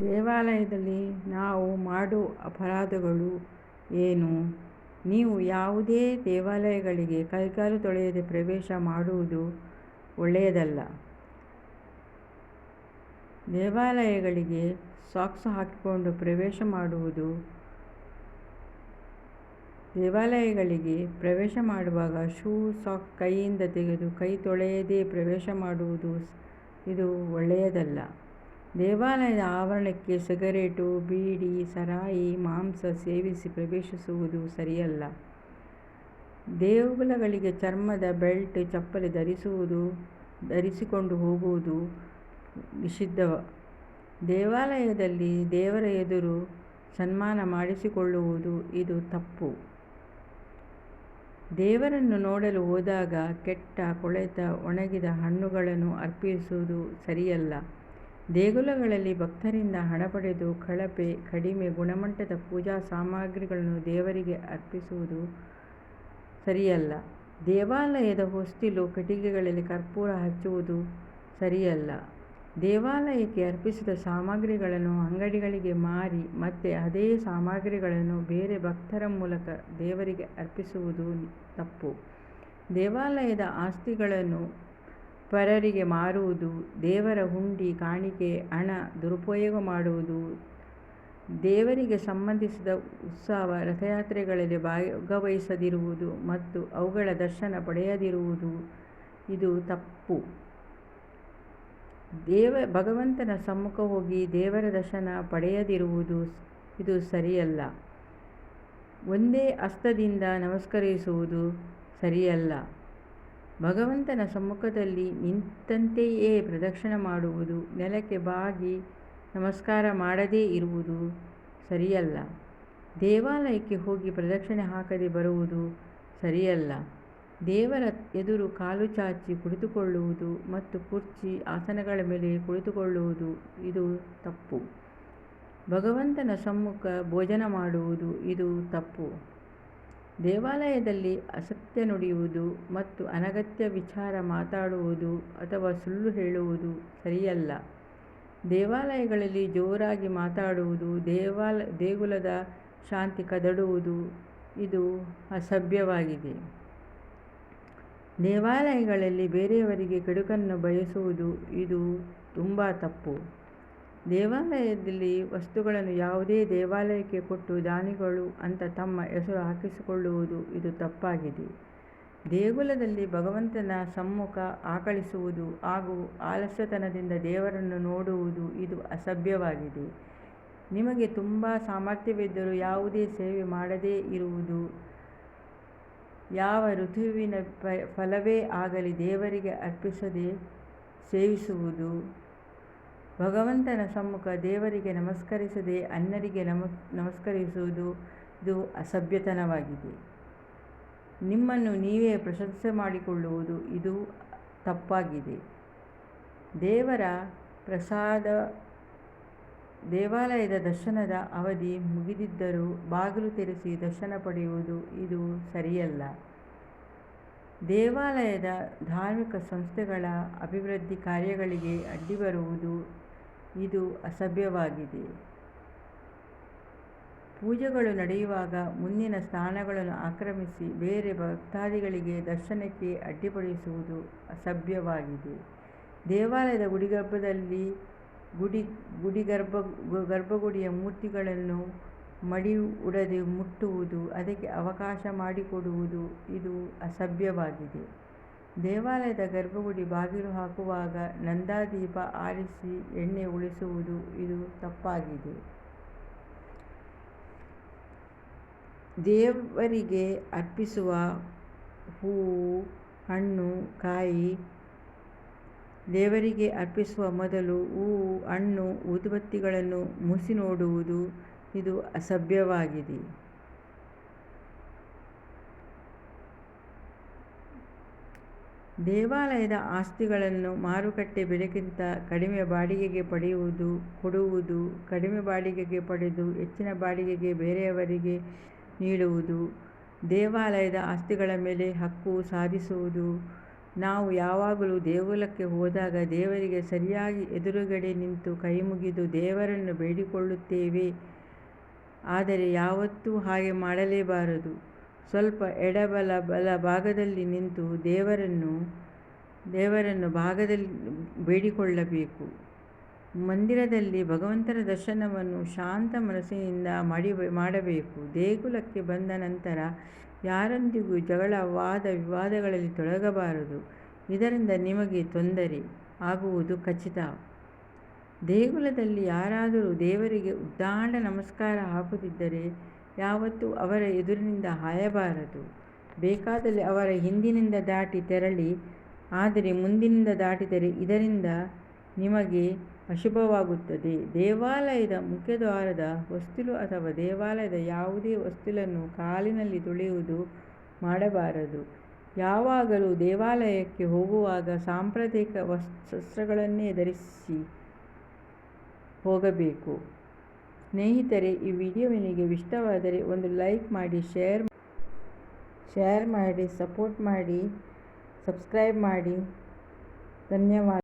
ದೇವಾಲಯದಲ್ಲಿ ನಾವು ಮಾಡೋ ಅಪರಾಧಗಳು ಏನು? ನೀವು ಯಾವುದೇ ದೇವಾಲಯಗಳಿಗೆ ಕೈಕಾಲು ತೊಳೆಯದೆ ಪ್ರವೇಶ ಮಾಡುವುದು ಒಳ್ಳೆಯದಲ್ಲ. ದೇವಾಲಯಗಳಿಗೆ ಸಾಕ್ಸ್ ಹಾಕಿಕೊಂಡು ಪ್ರವೇಶ ಮಾಡುವುದು ದೇವಾಲಯಗಳಿಗೆ ಪ್ರವೇಶ ಮಾಡುವಾಗ ಶೂ, ಸಾಕ್ಸ್ ಕೈಯಿಂದ ತೆಗೆದು ಕೈ ತೊಳೆಯದೇ ಪ್ರವೇಶ ಮಾಡುವುದು ಇದು ಒಳ್ಳೆಯದಲ್ಲ. ದೇವಾಲಯದ ಆವರಣಕ್ಕೆ ಸಿಗರೇಟು, ಬೀಡಿ, ಸರಾಯಿ, ಮಾಂಸ ಸೇವಿಸಿ ಪ್ರವೇಶಿಸುವುದು ಸರಿಯಲ್ಲ. ದೇಗುಲಗಳಿಗೆ ಚರ್ಮದ ಬೆಲ್ಟ್, ಚಪ್ಪಲಿ ಧರಿಸುವುದು ಧರಿಸಿಕೊಂಡು ಹೋಗುವುದು ನಿಷಿದ್ಧ. ದೇವಾಲಯದಲ್ಲಿ ದೇವರ ಎದುರು ಸನ್ಮಾನ ಮಾಡಿಸಿಕೊಳ್ಳುವುದು ಇದು ತಪ್ಪು. ದೇವರನ್ನು ನೋಡಲು ಹೋದಾಗ ಕೆಟ್ಟ, ಕೊಳೆತ, ಒಣಗಿದ ಹಣ್ಣುಗಳನ್ನು ಅರ್ಪಿಸುವುದು ಸರಿಯಲ್ಲ. ದೇಗುಲಗಳಲ್ಲಿ ಭಕ್ತರಿಂದ ಹಣ ಪಡೆದು ಕಳಪೆ, ಕಡಿಮೆ ಗುಣಮಟ್ಟದ ಪೂಜಾ ಸಾಮಗ್ರಿಗಳನ್ನು ದೇವರಿಗೆ ಅರ್ಪಿಸುವುದು ಸರಿಯಲ್ಲ. ದೇವಾಲಯದ ಹೊಸ್ತಿಲು, ಕಟ್ಟಿಗೆಗಳಲ್ಲಿ ಕರ್ಪೂರ ಹಚ್ಚುವುದು ಸರಿಯಲ್ಲ. ದೇವಾಲಯಕ್ಕೆ ಅರ್ಪಿಸಿದ ಸಾಮಗ್ರಿಗಳನ್ನು ಅಂಗಡಿಗಳಿಗೆ ಮಾರಿ ಮತ್ತೆ ಅದೇ ಸಾಮಗ್ರಿಗಳನ್ನು ಬೇರೆ ಭಕ್ತರ ಮೂಲಕ ದೇವರಿಗೆ ಅರ್ಪಿಸುವುದು ತಪ್ಪು. ದೇವಾಲಯದ ಆಸ್ತಿಗಳನ್ನು ಪರರಿಗೆ ಮಾರುವುದು, ದೇವರ ಹುಂಡಿ, ಕಾಣಿಕೆ ಹಣ ದುರುಪಯೋಗ ಮಾಡುವುದು, ದೇವರಿಗೆ ಸಂಬಂಧಿಸಿದ ಉತ್ಸವ, ರಥಯಾತ್ರೆಗಳಲ್ಲಿ ಭಾಗವಹಿಸದಿರುವುದು ಮತ್ತು ಅವುಗಳ ದರ್ಶನ ಪಡೆಯದಿರುವುದು ಇದು ತಪ್ಪು. ದೇವ ಭಗವಂತನ ಸಮ್ಮುಖ ಹೋಗಿ ದೇವರ ದರ್ಶನ ಪಡೆಯದಿರುವುದು ಇದು ಸರಿಯಲ್ಲ. ಒಂದೇ ಹಸ್ತದಿಂದ ನಮಸ್ಕರಿಸುವುದು ಸರಿಯಲ್ಲ. ಭಗವಂತನ ಸಮ್ಮುಖದಲ್ಲಿ ನಿಂತಂತೆಯೇ ಪ್ರದಕ್ಷಿಣೆ ಮಾಡುವುದು, ನೆಲಕ್ಕೆ ಬಾಗಿ ನಮಸ್ಕಾರ ಮಾಡದೇ ಇರುವುದು ಸರಿಯಲ್ಲ. ದೇವಾಲಯಕ್ಕೆ ಹೋಗಿ ಪ್ರದಕ್ಷಿಣೆ ಹಾಕದೆ ಬರುವುದು ಸರಿಯಲ್ಲ. ದೇವರ ಎದುರು ಕಾಲು ಚಾಚಿ ಕುಳಿತುಕೊಳ್ಳುವುದು ಮತ್ತು ಕುರ್ಚಿ, ಆಸನಗಳ ಮೇಲೆ ಕುಳಿತುಕೊಳ್ಳುವುದು ಇದು ತಪ್ಪು. ಭಗವಂತನ ಸಮ್ಮುಖ ಭೋಜನ ಮಾಡುವುದು ಇದು ತಪ್ಪು. ದೇವಾಲಯದಲ್ಲಿ ಅಸತ್ಯ ನುಡಿಯುವುದು ಮತ್ತು ಅನಗತ್ಯ ವಿಚಾರ ಮಾತಾಡುವುದು ಅಥವಾ ಸುಳ್ಳು ಹೇಳುವುದು ಸರಿಯಲ್ಲ. ದೇವಾಲಯಗಳಲ್ಲಿ ಜೋರಾಗಿ ಮಾತಾಡುವುದು, ದೇವಾಲ ದೇಗುಲದ ಶಾಂತಿ ಕದಡುವುದು ಇದು ಅಸಭ್ಯವಾಗಿದೆ. ದೇವಾಲಯಗಳಲ್ಲಿ ಬೇರೆಯವರಿಗೆ ಕೆಡುಕನ್ನು ಬಯಸುವುದು ಇದು ತುಂಬ ತಪ್ಪು. ದೇವಾಲಯದ ವಸ್ತುಗಳನ್ನು ಯಾವುದೇ ದೇವಾಲಯಕ್ಕೆ ಕೊಟ್ಟು ದಾನಿಗಳು ಅಂತ ತಮ್ಮ ಹೆಸರು ಹಾಕಿಸಿಕೊಳ್ಳುವುದು ಇದು ತಪ್ಪಾಗಿದೆ. ದೇಗುಲದಲ್ಲಿ ಭಗವಂತನ ಸಮ್ಮುಖ ಆಕಳಿಸುವುದು ಹಾಗೂ ಆಲಸ್ಯತನದಿಂದ ದೇವರನ್ನು ನೋಡುವುದು ಇದು ಅಸಭ್ಯವಾಗಿದೆ. ನಿಮಗೆ ತುಂಬ ಸಾಮರ್ಥ್ಯವಿದ್ದರೂ ಯಾವುದೇ ಸೇವೆ ಮಾಡದೇ ಇರುವುದು, ಯಾವ ಋತುವಿನ ಫಲವೇ ಆಗಲಿ ದೇವರಿಗೆ ಅರ್ಪಿಸದೆ ಸೇವಿಸುವುದು, ಭಗವಂತನ ಸಮ್ಮುಖ ದೇವರಿಗೆ ನಮಸ್ಕರಿಸದೆ ಅನ್ಯರಿಗೆ ನಮಸ್ಕರಿಸುವುದು ಇದು ಅಸಭ್ಯತನವಾಗಿದೆ. ನಿಮ್ಮನ್ನು ನೀವೇ ಪ್ರಶಂಸೆ ಮಾಡಿಕೊಳ್ಳುವುದು ಇದು ತಪ್ಪಾಗಿದೆ. ದೇವರ ಪ್ರಸಾದ, ದೇವಾಲಯದ ದರ್ಶನದ ಅವಧಿ ಮುಗಿದಿದ್ದರೂ ಬಾಗಿಲು ತೆರೆಸಿ ದರ್ಶನ ಪಡೆಯುವುದು ಇದು ಸರಿಯಲ್ಲ. ದೇವಾಲಯದ ಧಾರ್ಮಿಕ ಸಂಸ್ಥೆಗಳ ಅಭಿವೃದ್ಧಿ ಕಾರ್ಯಗಳಿಗೆ ಅಡ್ಡಿ ಬರುವುದು ಇದು ಅಸಭ್ಯವಾಗಿದೆ. ಪೂಜೆಗಳು ನಡೆಯುವಾಗ ಮುಂದಿನ ಸ್ಥಾನಗಳನ್ನು ಆಕ್ರಮಿಸಿ ಬೇರೆ ಭಕ್ತಾದಿಗಳಿಗೆ ದರ್ಶನಕ್ಕೆ ಅಡ್ಡಿಪಡಿಸುವುದು ಅಸಭ್ಯವಾಗಿದೆ. ದೇವಾಲಯದ ಗುಡಿಗರ್ಭದಲ್ಲಿ ಗುಡಿ ಗುಡಿಗರ್ಭ ಗರ್ಭಗುಡಿಯ ಮೂರ್ತಿಗಳನ್ನು ಮಡಿ ಉಡದೆ ಮುಟ್ಟುವುದು, ಅದಕ್ಕೆ ಅವಕಾಶ ಮಾಡಿಕೊಡುವುದು ಇದು ಅಸಭ್ಯವಾಗಿದೆ. ದೇವಾಲಯದ ಗರ್ಭಗುಡಿ ಬಾಗಿಲು ಹಾಕುವಾಗ ನಂದಾದೀಪ ಆರಿಸಿ ಎಣ್ಣೆ ಉಳಿಸುವುದು ಇದು ತಪ್ಪಾಗಿದೆ. ದೇವರಿಗೆ ಅರ್ಪಿಸುವ ಹೂವು, ಹಣ್ಣು, ಕಾಯಿ ದೇವರಿಗೆ ಅರ್ಪಿಸುವ ಮೊದಲು ಹೂವು, ಹಣ್ಣು, ಊದುಬತ್ತಿಗಳನ್ನು ಮುಸಿ ನೋಡುವುದು ಇದು ಅಸಭ್ಯವಾಗಿದೆ. ದೇವಾಲಯದ ಆಸ್ತಿಗಳನ್ನು ಮಾರುಕಟ್ಟೆ ಬೆಲೆಗಿಂತ ಕಡಿಮೆ ಬಾಡಿಗೆಗೆ ಪಡೆಯುವುದು ಕೊಡುವುದು, ಕಡಿಮೆ ಬಾಡಿಗೆಗೆ ಪಡೆದು ಹೆಚ್ಚಿನ ಬಾಡಿಗೆಗೆ ಬೇರೆಯವರಿಗೆ ನೀಡುವುದು, ದೇವಾಲಯದ ಆಸ್ತಿಗಳ ಮೇಲೆ ಹಕ್ಕು ಸಾಧಿಸುವುದು, ನಾವು ಯಾವಾಗಲೂ ದೇಗುಲಕ್ಕೆ ಹೋದಾಗ ದೇವರಿಗೆ ಸರಿಯಾಗಿ ಎದುರುಗಡೆ ನಿಂತು ಕೈಮುಗಿದು ದೇವರನ್ನು ಬೇಡಿಕೊಳ್ಳುತ್ತೇವೆ. ಆದರೆ ಯಾವತ್ತೂ ಹಾಗೆ ಮಾಡಲೇಬಾರದು. ಸ್ವಲ್ಪ ಎಡಬಲ ಬಲ ಭಾಗದಲ್ಲಿ ನಿಂತು ದೇವರನ್ನು ದೇವರನ್ನು ಭಾಗದಲ್ಲಿ ಬೇಡಿಕೊಳ್ಳಬೇಕು. ಮಂದಿರದಲ್ಲಿ ಭಗವಂತನ ದರ್ಶನವನ್ನು ಶಾಂತ ಮನಸ್ಸಿನಿಂದ ಮಾಡಿ, ಮಾಡಬೇಕು. ದೇಗುಲಕ್ಕೆ ಬಂದ ನಂತರ ಯಾರೊಂದಿಗೂ ಜಗಳ, ವಾದ, ವಿವಾದಗಳಲ್ಲಿ ತೊಡಗಬಾರದು. ಇದರಿಂದ ನಿಮಗೆ ತೊಂದರೆ ಆಗುವುದು ಖಚಿತ. ದೇಗುಲದಲ್ಲಿ ಯಾರಾದರೂ ದೇವರಿಗೆ ಉದ್ದಾಂಡ ನಮಸ್ಕಾರ ಹಾಕುತ್ತಿದ್ದರೆ ಯಾವತ್ತೂ ಅವರ ಎದುರಿನಿಂದ ಹಾಯಬಾರದು. ಬೇಕಾದಲ್ಲಿ ಅವರ ಹಿಂದಿನಿಂದ ದಾಟಿ ತೆರಳಿ, ಆದರೆ ಮುಂದಿನಿಂದ ದಾಟಿದರೆ ಇದರಿಂದ ನಿಮಗೆ ಅಶುಭವಾಗುತ್ತದೆ. ದೇವಾಲಯದ ಮುಖ್ಯದ್ವಾರದ ಹೊಸ್ತಿಲು ಅಥವಾ ದೇವಾಲಯದ ಯಾವುದೇ ವಸ್ತುಲನ್ನು ಕಾಲಿನಲ್ಲಿ ತುಳಿಯುವುದು ಮಾಡಬಾರದು. ಯಾವಾಗಲೂ ದೇವಾಲಯಕ್ಕೆ ಹೋಗುವಾಗ ಸಾಂಪ್ರದಾಯಿಕ ವಸ್ತ್ರಗಳನ್ನೇ ಧರಿಸಿ ಹೋಗಬೇಕು. ಸ್ನೇಹಿತರೆ, ಈ ವಿಡಿಯೋ ನಿಮಗೆ ಇಷ್ಟವಾದರೆ ಒಂದು ಲೈಕ್ ಮಾಡಿ, ಶೇರ್ ಶೇರ್ ಮಾಡಿ, ಸಪೋರ್ಟ್ ಮಾಡಿ, ಸಬ್ಸ್ಕ್ರೈಬ್ ಮಾಡಿ. ಧನ್ಯವಾದ.